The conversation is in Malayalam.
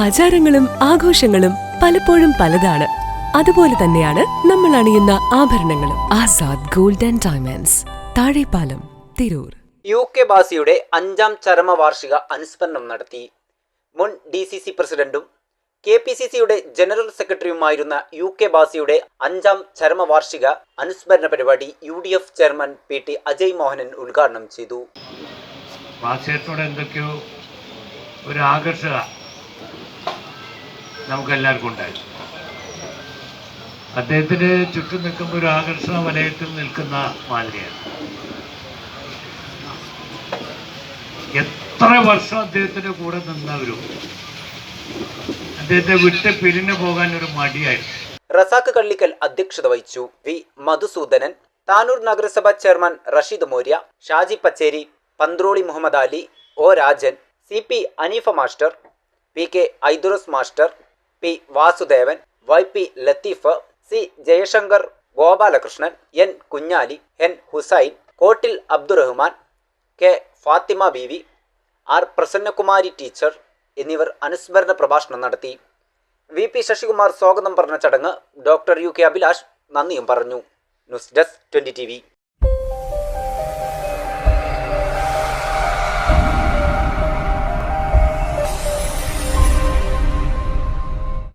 ആചാരങ്ങളും ആഘോഷങ്ങളും പലപ്പോഴും പലതാണ്. അതുപോലെ തന്നെയാണ് നമ്മൾ അണിയുന്ന ആഭരണങ്ങളും. Azad golden and diamonds Thazhepalam Tirur. U K ബാസിയുടെ അഞ്ചാം ചരമവാർഷിക അനുസ്മരണം നടത്തി. മുൻ ഡി സി സി പ്രസിഡന്റും കെ പി സി സിയുടെ ജനറൽ സെക്രട്ടറിയുമായിരുന്ന യു കെ ബാസിയുടെ അഞ്ചാം ചരമവാർഷിക അനുസ്മരണ പരിപാടി U D F chairman P T Ajay Mohanan ഉദ്ഘാടനം ചെയ്തു. എന്തൊക്കെയോ ഒരു ആകർഷക നമുക്കെല്ലാവർക്കും ഉണ്ടായി. അദ്ദേഹത്തിന് ചുറ്റും നിൽക്കുമ്പോൾ ഒരു ആകർഷണ വലയത്തിൽ നിൽക്കുന്ന മാതിരിയാണ്. എത്ര വർഷം അദ്ദേഹത്തിന്റെ കൂടെ നിന്നവരും അദ്ദേഹത്തെ വിട്ട് പിരിഞ്ഞു പോകാൻ ഒരു മടിയായിരുന്നു. റസാഖ് കള്ളിക്കൽ അധ്യക്ഷത വഹിച്ചു വി മധുസൂദനൻ താനൂർ നഗരസഭ chairman Rasheed Morya Shaji Pacheri Panthroli Muhammad Ali O Rajan C P Aneefa master P K Aidurus master P Vasudevan Y P Latheef C Jayashankar Gopalakrishnan N Kunhali N Hussain Kottil Abdurahman K Fathima Beevi R Prasannakumari teacher എന്നിവർ അനുസ്മരണ പ്രഭാഷണം നടത്തി. വി പി ശശികുമാർ സ്വാഗതം പറഞ്ഞ ചടങ്ങ് ഡോക്ടർ യു കെ അഭിലാഷ് നന്ദിയും പറഞ്ഞു. News desk twenty T